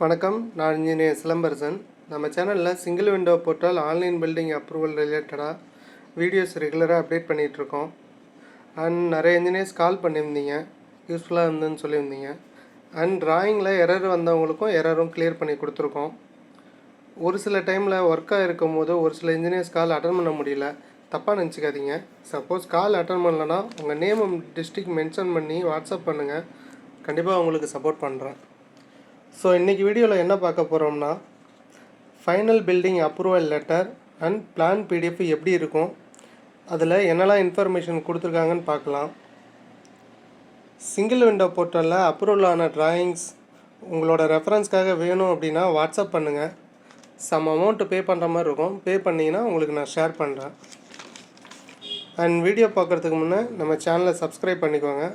வணக்கம். நான் இன்ஜினியர் சிலம்பரசன். நம்ம சேனலில் single window portal online building approval ரிலேட்டடாக வீடியோஸ் ரெகுலராக அப்டேட் பண்ணிகிட்ருக்கோம் அண்ட் நிறைய இன்ஜினியர்ஸ் கால் பண்ணியிருந்தீங்க. யூஸ்ஃபுல்லாக இருந்துன்னு சொல்லியிருந்தீங்க. அண்ட் டிராயிங்கில் எரர் வந்தவங்களுக்கும் எரரும் கிளியர் பண்ணி கொடுத்துருக்கோம். ஒரு சில டைமில் ஒர்க்காக இருக்கும் போது ஒரு சில இன்ஜினியர்ஸ் கால் அட்டன் பண்ண முடியல. தப்பாக நினச்சிக்காதீங்க. சப்போஸ் கால் அட்டன் பண்ணலன்னா உங்கள் நேம் டிஸ்ட்ரிக்ட் மென்ஷன் பண்ணி வாட்ஸ்அப் பண்ணுங்கள் கண்டிப்பாக உங்களுக்கு சப்போர்ட் பண்ணுறேன் ஸோ இன்றைக்கி வீடியோவில் என்ன பார்க்க போகிறோம்னா final building approval letter and plan PDF எப்படி இருக்கும் அதில் என்னெல்லாம் இன்ஃபர்மேஷன் கொடுத்துருக்காங்கன்னு பார்க்கலாம். சிங்கிள் விண்டோ போர்ட்டலில் அப்ரூவல் ஆன டிராயிங்ஸ் உங்களோட ரெஃபரன்ஸ்க்காக வேணும் அப்படின்னா வாட்ஸ்அப் பண்ணுங்கள் சம் அமௌண்ட்டு பே பண்ணுற மாதிரி இருக்கும். பே பண்ணிங்கன்னா உங்களுக்கு நான் ஷேர் பண்ணுறேன் அண்ட் வீடியோ பார்க்குறதுக்கு முன்னே நம்ம சேனலை சப்ஸ்கிரைப் பண்ணிக்கோங்க.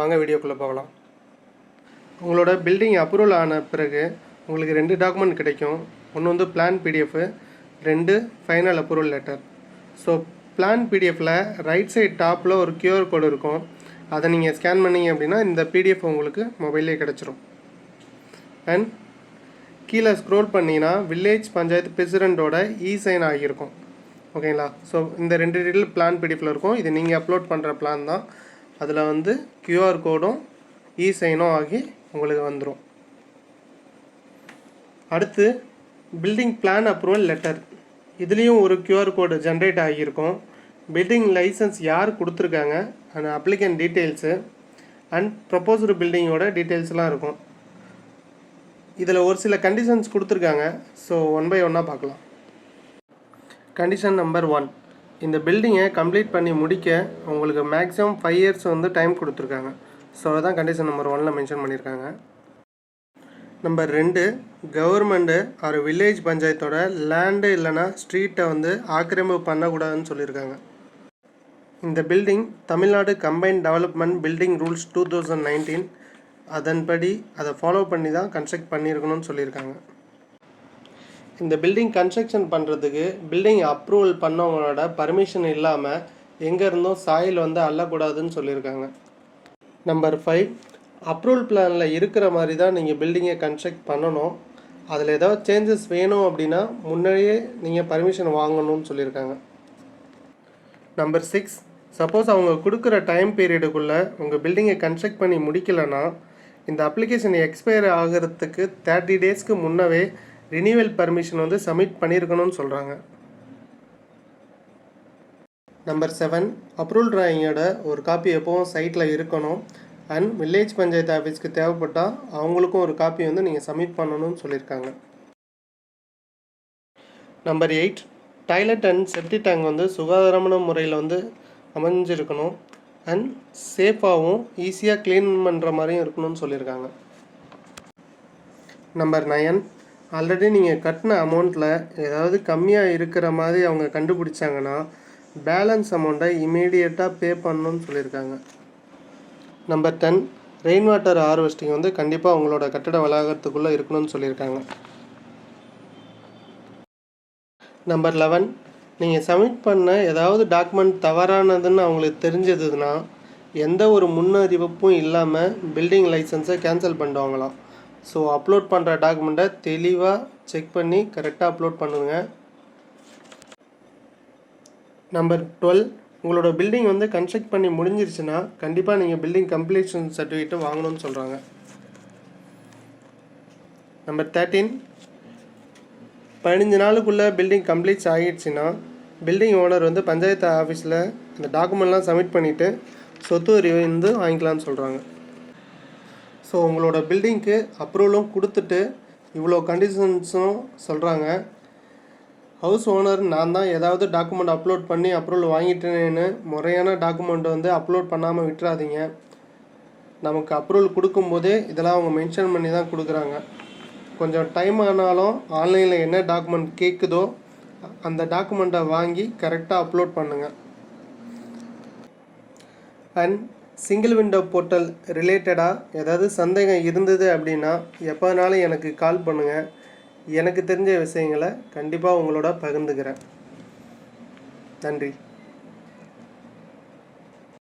வாங்க வீடியோக்குள்ளே போகலாம். உங்களோட பில்டிங் அப்ரூவல் ஆன பிறகு உங்களுக்கு ரெண்டு டாக்குமெண்ட் கிடைக்கும். ஒன்று வந்து பிளான் பிடிஎஃப் ரெண்டு final approval letter so plan பிடிஎஃப்பில் right side டாப்பில் ஒரு கியூஆர் கோடு இருக்கும். அதை நீங்கள் ஸ்கேன் பண்ணீங்க அப்படின்னா இந்த பிடிஎஃப் உங்களுக்கு மொபைல்லே கிடச்சிரும். அண்ட் கீழே ஸ்க்ரோல் பண்ணிங்கன்னா வில்லேஜ் பஞ்சாயத்து பிரசிடெண்ட்டோட இ சைன் ஆகியிருக்கும். ஓகேங்களா ஸோ இந்த ரெண்டு டீட்டெயில் பிளான் பிடிஎஃபில் இருக்கும். இது நீங்கள் அப்லோட் பண்ணுற பிளான் தான். அதில் வந்து கியூஆர் கோடும் இ சைனும் ஆகி உங்களுக்கு வந்துடும் அடுத்து பில்டிங் பிளான் அப்ரூவல் லெட்டர் இதுலேயும் ஒரு கியூஆர் கோடு ஜென்ரேட் ஆகியிருக்கும். பில்டிங் லைசன்ஸ் யார் கொடுத்துருக்காங்க? அந்த அப்ளிகன் டீட்டெயில்ஸு அண்ட் ப்ரப்போஸ்டு பில்டிங்கோட டீட்டெயில்ஸ்லாம் இருக்கும். இதில் ஒரு சில கண்டிஷன்ஸ் கொடுத்துருக்காங்க. ஸோ ஒன் பை ஒன்னாக பார்க்கலாம். கண்டிஷன் நம்பர் ஒன் இந்த பில்டிங்கை கம்ப்ளீட் பண்ணி முடிக்க உங்களுக்கு மேக்ஸிமம் ஃபைவ் இயர்ஸ் வந்து டைம் கொடுத்துருக்காங்க. ஸோ அதுதான் கண்டிஷன் நம்பர் ஒனில் மென்ஷன் பண்ணியிருக்காங்க நம்பர் ரெண்டு கவர்மெண்ட்டு ஒரு வில்லேஜ் பஞ்சாயத்தோட லேண்டு இல்லைன்னா ஸ்ட்ரீட்டை வந்து ஆக்கிரமிப்பு பண்ணக்கூடாதுன்னு சொல்லியிருக்காங்க. இந்த building Tamil Nadu combine development building rules two thousand nineteen அதன்படி அதை ஃபாலோ பண்ணி தான் கன்ஸ்ட்ரக்ட் பண்ணியிருக்கணும்னு சொல்லியிருக்காங்க. இந்த பில்டிங் கன்ஸ்ட்ரக்ஷன் பண்ணுறதுக்கு பில்டிங் அப்ரூவல் பண்ணவங்களோட பர்மிஷன் இல்லாமல் எங்கே இருந்தும் சாயில் வந்து அள்ளக்கூடாதுன்னு சொல்லியிருக்காங்க. நம்பர் ஃபைவ் அப்ரூவல் பிளானில் இருக்கிற மாதிரி தான் நீங்கள் பில்டிங்கை கன்ஸ்ட்ரக்ட் பண்ணணும். அதில் ஏதாவது சேஞ்சஸ் வேணும் அப்படின்னா முன்னாடியே நீங்கள் பர்மிஷன் வாங்கணும்னு சொல்லியிருக்காங்க. நம்பர் சிக்ஸ் சப்போஸ் அவங்க கொடுக்குற டைம் பீரியடுக்குள்ளே உங்கள் பில்டிங்கை கன்ஸ்ட்ரக்ட் பண்ணி முடிக்கலைன்னா இந்த அப்ளிகேஷன் எக்ஸ்பயர் ஆகிறதுக்கு தேர்ட்டி டேஸ்க்கு முன்னவே ரினியூவல் பர்மிஷன் வந்து சப்மிட் பண்ணியிருக்கணும்னு சொல்கிறாங்க நம்பர் செவன் அப்ரூவல் டிராயிங்கோட ஒரு காப்பி எப்போவும் சைட்டில் இருக்கணும். அண்ட் வில்லேஜ் பஞ்சாயத்து ஆஃபீஸ்க்கு தேவைப்பட்டால் அவங்களுக்கும் ஒரு காப்பி வந்து நீங்கள் சப்மிட் பண்ணணும்னு சொல்லியிருக்காங்க. Number eight toilet and septic tank வந்து சுகாதாரமான முறையில் வந்து அமைஞ்சிருக்கணும். அண்ட் சேஃபாகவும் ஈஸியாக க்ளீன் பண்ணுற மாதிரியும் இருக்கணும்னு சொல்லியிருக்காங்க. நம்பர் நயன் ஆல்ரெடி நீங்கள் கட்டின அமௌண்ட்டில் ஏதாவது கம்மியாக இருக்கிற மாதிரி அவங்க கண்டுபிடிச்சாங்கன்னா பேலன்ஸ் அமௌண்ட்டை இமீடியட்டாக பே பண்ணணும்னு சொல்லியிருக்காங்க. Number ten rain water harvesting வந்து கண்டிப்பாக உங்களோட கட்டட வளாகத்துக்குள்ளே இருக்கணும்னு சொல்லியிருக்காங்க. நம்பர் லெவன் நீங்கள் சப்மிட் பண்ண ஏதாவது டாக்குமெண்ட் தவறானதுன்னு அவங்களுக்கு தெரிஞ்சதுன்னா எந்த ஒரு முன்னறிவிப்பும் இல்லாமல் பில்டிங் லைசன்ஸை கேன்சல் பண்ணுவாங்களாம் ஸோ அப்லோட் பண்ணுற டாக்குமெண்ட்டை தெளிவாக செக் பண்ணி கரெக்டாக அப்லோட் பண்ணுங்கள் நம்பர் டுவெல் உங்களோட பில்டிங் வந்து கன்ஸ்ட்ரக்ட் பண்ணி முடிஞ்சிருச்சுன்னா கண்டிப்பாக நீங்கள் பில்டிங் கம்ப்ளீஷன் சர்டிஃபிகேட்டை வாங்கணும்னு சொல்கிறாங்க நம்பர் தேர்ட்டீன் பதினஞ்சு நாளுக்குள்ளே பில்டிங் கம்ப்ளீட்ஸ் ஆகிடுச்சின்னா பில்டிங் ஓனர் வந்து பஞ்சாயத்து ஆஃபீஸில் அந்த டாக்குமெண்ட்லாம் சப்மிட் பண்ணிவிட்டு சொத்து வரி வந்து வாங்கிக்கலாம்னு சொல்கிறாங்க ஸோ உங்களோட பில்டிங்க்கு அப்ரூவலும் கொடுத்துட்டு இவ்வளோ கண்டிஷன்ஸும் சொல்கிறாங்க ஹவுஸ் ஓனர் நான் தான் ஏதாவது டாக்குமெண்ட் அப்லோட் பண்ணி அப்ரூவல் வாங்கிட்டேன்னு முறையான டாக்குமெண்ட் வந்து அப்லோட் பண்ணாமல் விட்டுறாதீங்க. நமக்கு அப்ரூவல் கொடுக்கும்போதே இதெல்லாம் அவங்க மென்ஷன் பண்ணி தான் கொடுக்குறாங்க. கொஞ்சம் டைம் ஆனாலும் ஆன்லைனில் என்ன டாக்குமெண்ட் கேட்குதோ அந்த டாக்குமெண்ட்டை வாங்கி கரெக்டாக அப்லோட் பண்ணுங்கள் அண்ட் சிங்கிள் விண்டோ போர்ட்டல் ரிலேட்டடாக ஏதாவது சந்தேகம் இருந்தது அப்படின்னா எப்போனாலும் எனக்கு கால் பண்ணுங்கள் எனக்கு தெரிஞ்ச விஷயங்களை கண்டிப்பாக உங்களோட பகிர்ந்துக்கிறேன். நன்றி.